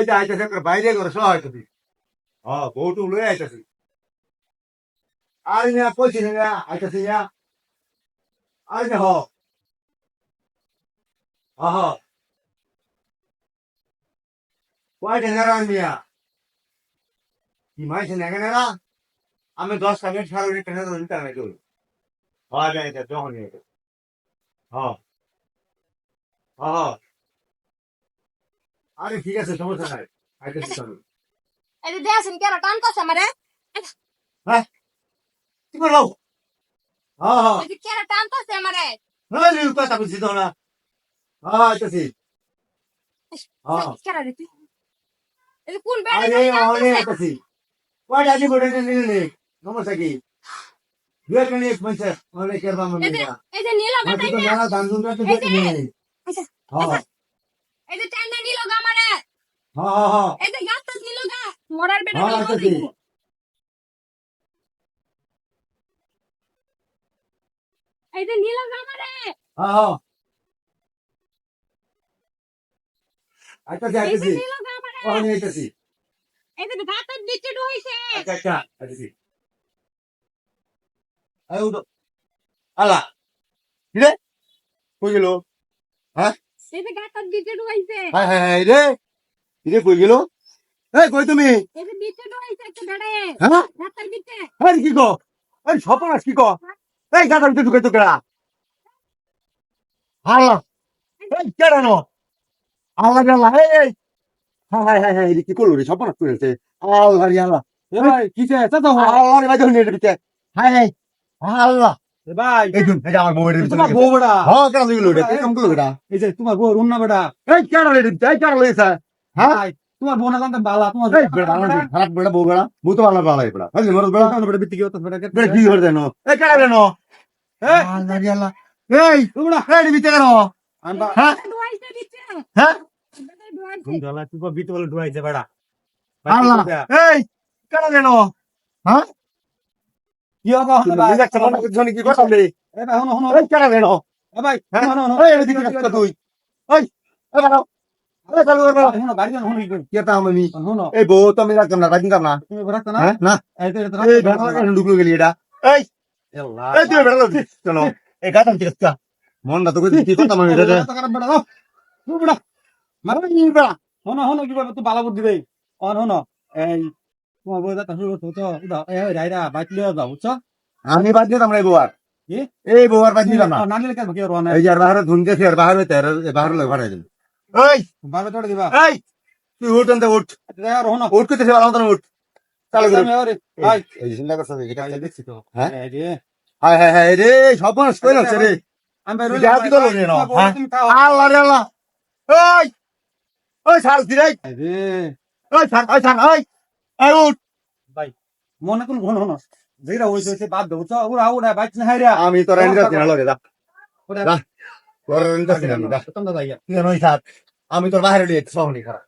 যে আইতাছে বাইরে করে সহ আইতাছি হ্যাঁ বউটু লয়ে আইতাছি। আর না কইছি না আইতাছি না আর না হ আহ কয়টা নেরা মিয়া কি মাইছে আমি দশ মিনিট সারা মিনিট কেন দিতে না কেউ হয় না এটা যখন হ্যাঁ। হ্যাঁ আরে ঠিক আছে সমস্যা নাই। আইতেছি চলো এই যে দেখছেন কেন টানতাছে আমারে। কি করল হ্যাঁ হ্যাঁ। এই কেন টানতাছে আমারে। হ্যাঁ লিউ কথা বুঝছি তো না। হ্যাঁ আইতেছি। হ্যাঁ। কেন রে তুই? এই কোন আরে বেড়ে আইতেছি। আজি নে কি? এক করবা মনে এই যে না। এই যে নীল হ্যাঁ। এই যে টান্না নীল গা আমারে হ্যাঁ হ্যাঁ এই যে গাছটা নীল গা মরার বেটা হ্যাঁ, আইতাছি। দিব। এই যে নীল গা আমারে। হ্যাঁ হ্যাঁ আইতেছি এই যে আইতেছি নীল গা আমারে। এই যে গাছটা দিচ্ছে ডুইছে আচ্ছা আচ্ছা আইতেছি আই উঠো। আলা। রে? কই গেল? এই যে গাছটা রে। কি রে কই গেল এই কই তুমি হ্যাঁ আরে কি কো এই সপনাস কি কো এই গাদার ভিতরে ঢুকে তো কেডা আল্লাহ এই কেডা নো আল্লাহ আল্লাহ এই হাই হাই হাই হাই কি করল রে সপনাস করেছে আল্লাহ রে আল্লাহ এ ভাই কিসে চাচা আল্লাহ রে বাজে নিয়ে ভিতরে হাই হাই আল্লাহ ভাই এই শুন এই আমার ভিতরে তোমার বউ বেড়া হ্যাঁ কেন দিল রে এই কাম করল কেডা এই যে তোমার বউ রুন্না বেড়া এই কেডা রে এই কেডা লইছে হ্যাঁ? তোমার বউ না জানতে বালা তোমার এই বেড়া খারাপ বেড়া বউ বেড়া। বউ তো ভালো বেড়া। বেড়া হাজি মরদ বেড়া বেড়া বিত্তি কি হতো বেড়া বেড়া কি করে দেন এই কেডা রে নো এই। আল্লাহ এই তোমরা এই ভিতরে কেন? হ্যাঁ? হ্যাঁ? তুমি ঢালা তুই বিত বলে ডুয়াইছে বেড়া। আল্লাহ এই কেন দেন হ্যাঁ? কি হবে হলো ভাই? নিজে মনে করছ কি কথা রে এ ভাই হনো হনো এই কেন দেন ভাই হ্যাঁ? হনো হনো এই এদিকে তুই। ওই এই বাড়াও এই বউ তো আমি রাখতাম না রাখতাম না না হ্যাঁ এই ঢুকলো গেলি এটা মনটা তো কি কথা মনে এটা বেড়া বেড়া দাও তুমি বেড়া মারো হনো হনো কি করবে তুই বালা বুদ্ধি দেই অন হনো এই তোমার বউ যাতা শুরু করছ তো রাইরা বাইক যাও বুঝছ আমি বাদ দিতাম না এই বউয়ার কি? এই বউয়ার বাদ দিতাম না নানিলে কেন কি রওনা এই বাহারে বাহারে তের বাহারে দিন এই বাবা তোড় দিবা এই তুই উঠ আনতে উঠ আর হনো উঠ করতেছি ভালো মতন উঠ চালু করুন আমি আরে ভাই এই যে চিন্তা করছ এটা দেখছি তো হ্যাঁ? এই যে হায় হায় হায় রে কই লাগছে রে আমি কি করল রে না, হ্যাঁ? তুমি খাও আল্লাহ রে আল্লাহ ওই ওই ছাড় দিরাই রে ওই ছাড় ওই ছাড় ওই এই উঠ ভাই মনে কোন ঘন হনো যেটা হইছে বাদ দাও তো ওরা ওরা বাইক না হাইরা আমি তো রাইন যাচ্ছি না লগে দা আমি, তোর বাইরে লিয়ে সহনি খারাপ।